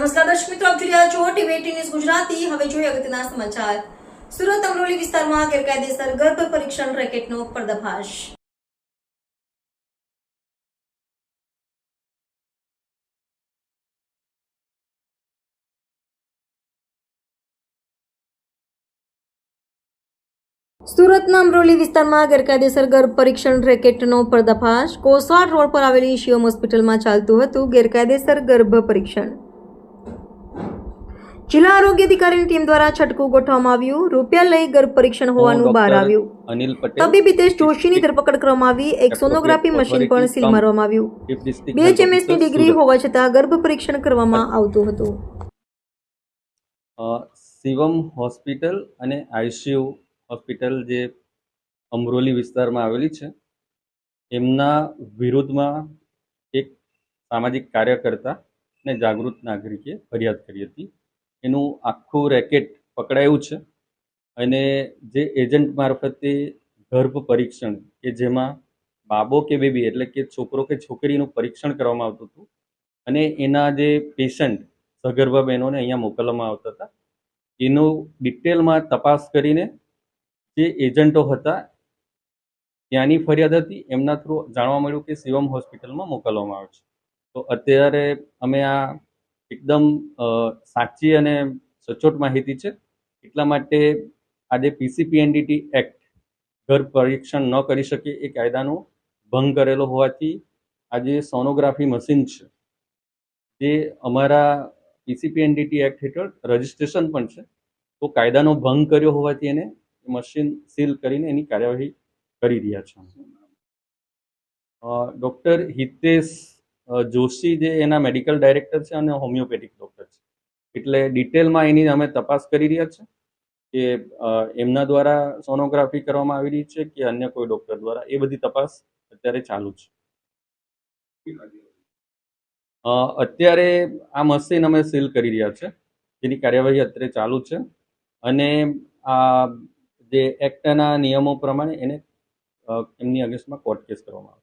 નમસ્કાર દર્શક મિત્રો, આપ જોઈ રહ્યા છો ટીવી ન્યૂઝ ગુજરાતી. હવે જોઈએ અગત્યના સમાચાર. સુરત અમરોલી વિસ્તારમાં ગેરકાયદેસર ગર્ભ પરીક્ષણ રેકેટનો પર્દાફાશ. સુરતના અમરોલી વિસ્તારમાં ગેરકાયદેસર ગર્ભ પરીક્ષણ રેકેટનો પર્દાફાશ. કોસવાડ રોડ પર આવેલી શિવમ હોસ્પિટલમાં ચાલતું હતું ગેરકાયદેસર ગર્ભ પરીક્ષણ. જિલ્લા આરોગ્ય અધિકારીની ટીમ દ્વારા છટકું ગોઠવવામાં આવ્યું. રૂપિયા લઈ ગર્ભ પરીક્ષણ હોવાનું બહાર આવ્યું. અનિલ પટેલ તબીબ હિતેશ જોશીની ધરપકડ કરવામાં આવી. એક સોનોગ્રાફી મશીન પણ સીલ મારવામાં આવ્યું. બે ડિસ્ટ્રિક્ટની ડિગ્રી હોવા છતાં ગર્ભ પરીક્ષણ કરવામાં આવતું હતું. શિવમ હોસ્પિટલ અને આઈસીયુ હોસ્પિટલ જે અમરોલી વિસ્તારમાં આવેલી છે એમના વિરુદ્ધમાં એક સામાજિક કાર્યકર્તા ને જાગૃત નાગરિકે ફરિયાદ કરી હતી. એનું આખું રેકેટ પકડાયું છે અને જે એજન્ટ મારફતે ગર્ભ પરીક્ષણ કે જેમાં બાબો કે બેબી એટલે કે છોકરો કે છોકરીનું પરીક્ષણ કરવામાં આવતું હતું અને એના જે પેશન્ટ સગર્ભા બહેનોને અહીંયા મોકલવામાં આવતા હતા, એનું ડિટેલમાં તપાસ કરીને જે એજન્ટો હતા ત્યાંની ફરિયાદ હતી, એમના થ્રુ જાણવા મળ્યું કે શિવમ હોસ્પિટલમાં મોકલવામાં આવે છે. તો અત્યારે અમે આ એકદમ સાચી અને સચોટ માહિતી છે. એટલા માટે આજે પીસીપીએનડીટી એક્ટ ઘર પરીક્ષણ ન કરી શકે એ કાયદાનો ભંગ કરેલો હોવાથી આજે સોનોગ્રાફી મશીન છે. જે અમારા પીસીપીએનડીટી એક્ટ હેઠળ રજિસ્ટ્રેશન પણ છે. તો કાયદાનો ભંગ કર્યો હોવાથી એને મશીન સીલ કરીને એની કાર્યવાહી કરી રહ્યા છે. ડૉક્ટર હિતેશ જોશી જે એના મેડિકલ ડાયરેક્ટર છે અને હોમિયોપેથિક ડૉક્ટર છે. એટલે ડિટેલમાં એની અમે તપાસ કરી રહ્યા છે કે એમના દ્વારા સોનોગ્રાફી કરવામાં આવી રહી છે કે અન્ય કોઈ ડૉક્ટર દ્વારા? એ બધી તપાસ અત્યારે ચાલુ છે. અત્યારે આ મશીન અમે સીલ કરી રહ્યા છે. જેની કાર્યવાહી અત્યારે ચાલુ છે. અને આ જે એક્ટના નિયમો પ્રમાણે એને એમની અગેન્સ્ટમાં કોર્ટ કેસ કરવામાં